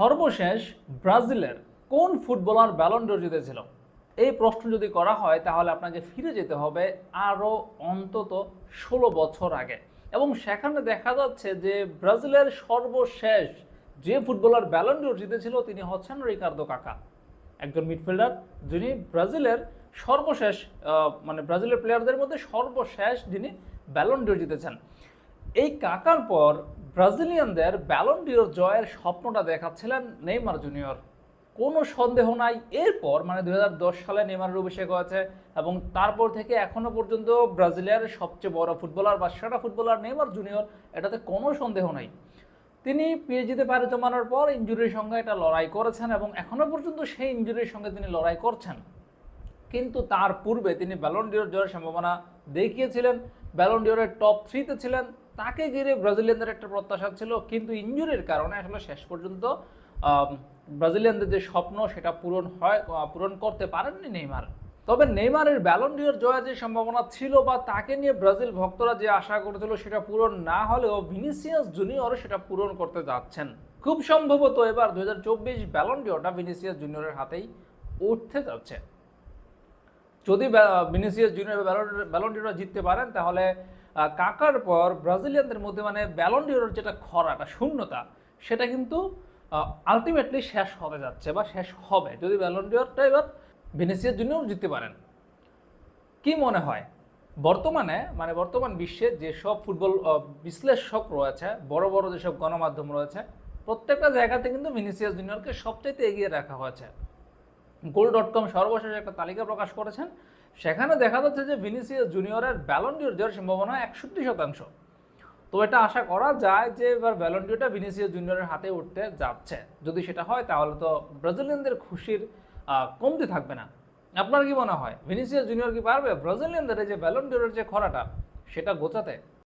সর্বশেষ ব্রাজিলের কোন ফুটবলার ব্যালন্ডোর জিতেছিল? এই প্রশ্ন যদি করা হয়, তাহলে আপনাকে ফিরে যেতে হবে আরও অন্তত ষোলো বছর আগে। এবং সেখানে দেখা যাচ্ছে যে ব্রাজিলের সর্বশেষ যে ফুটবলার ব্যালন্ডোর জিতেছিল, তিনি হচ্ছেন রিকার্দো কাকা। একজন মিডফিল্ডার, যিনি ব্রাজিলের সর্বশেষ মানে ব্রাজিলের প্লেয়ারদের মধ্যে সর্বশেষ যিনি ব্যালন্ডিওর জিতেছেন। এই কাকার পর ব্রাজিলিয়ানদের ব্যালন্ডিওর জয়ের স্বপ্নটা দেখাচ্ছিলেন নেইমার জুনিয়র। কোনো সন্দেহ নাই, এরপর মানে দু হাজার দশ সালে নেইমারের অভিষেক হয়েছে এবং তারপর থেকে এখনও পর্যন্ত ব্রাজিলিয়ার সবচেয়ে বড় ফুটবলার বা সেরা ফুটবলার নেইমার জুনিয়র, এটাতে কোনো সন্দেহ নাই। তিনি পিএইচডিতে পাড়ি জমানোর পর ইঞ্জুরির সঙ্গে এটা লড়াই করেছেন এবং এখনও পর্যন্ত সেই ইঞ্জুরির সঙ্গে তিনি লড়াই করছেন। কিন্তু তার পূর্বে তিনি ব্যালন্ডিওর জয়ের সম্ভাবনা দেখিয়েছিলেন। ব্যালন্ডিওরের টপ থ্রিতে ছিলেন। তাকে ঘিরে ব্রাজিলিয়ানদের একটা প্রত্যাশা ছিল, কিন্তু ইঞ্জুরির কারণে আসলে শেষ পর্যন্ত ব্রাজিলিয়ানদের যে স্বপ্ন সেটা পূরণ হয় পূরণ করতে পারেননি নেইমার। তবে নেইমারের ব্যালন্ডিওর জয়ের যে সম্ভাবনা ছিল বা তাকে নিয়ে ব্রাজিল ভক্তরা যে আশা করেছিল সেটা পূরণ না হলেও ভিনিসিয়াস জুনিয়র সেটা পূরণ করতে যাচ্ছেন। খুব সম্ভবত এবার দু হাজার চব্বিশ ব্যালন্ডিওরটা ভিনিসিয়াস জুনিয়রের হাতেই উঠতে যাচ্ছে। যদি ভিনিসিয়াস জুনিয়র ব্যালন্ডিওরা জিততে পারেন, তাহলে কাকার পর ব্রাজিলিয়ানদের মধ্যে মানে ব্যালন্ডিওর যেটা খরাটা, শূন্যতা, সেটা কিন্তু আলটিমেটলি শেষ হতে যাচ্ছে বা শেষ হবে। যদি ব্যালন্ডিওরটা এবার ভিনিসিয়াস জুনিয়র জিততে পারেন, কি মনে হয়? বর্তমানে মানে বর্তমান বিশ্বে যেসব ফুটবল বিশ্লেষক রয়েছে, বড় বড় যেসব গণমাধ্যম রয়েছে, প্রত্যেকটা জায়গাতে কিন্তু ভিনিসিয়াস জুনিয়রকে সবচাইতে এগিয়ে রাখা হয়েছে। গোল ডট কম সর্বশেষ একটা তালিকা প্রকাশ করেছেন। সেখানে দেখা যাচ্ছে যে ভিনিসিয়াস জুনিয়রের ব্যালন্ডিওর যাওয়ার সম্ভাবনা একষট্টি শতাংশ। তো এটা আশা করা যায় যে এবার ব্যালন্ডিওটা ভিনিসিয়াস জুনিয়রের হাতে উঠতে যাচ্ছে। যদি সেটা হয়, তাহলে তো ব্রাজিলিয়ানদের খুশির কমতি থাকবে না। আপনার কি মনে হয়? ভিনিসিয়াস জুনিয়র কি পারবে? ব্রাজিলিয়ানদের যে ব্যালন্ডিওরের যে খরাটা, সেটা গোছাতে?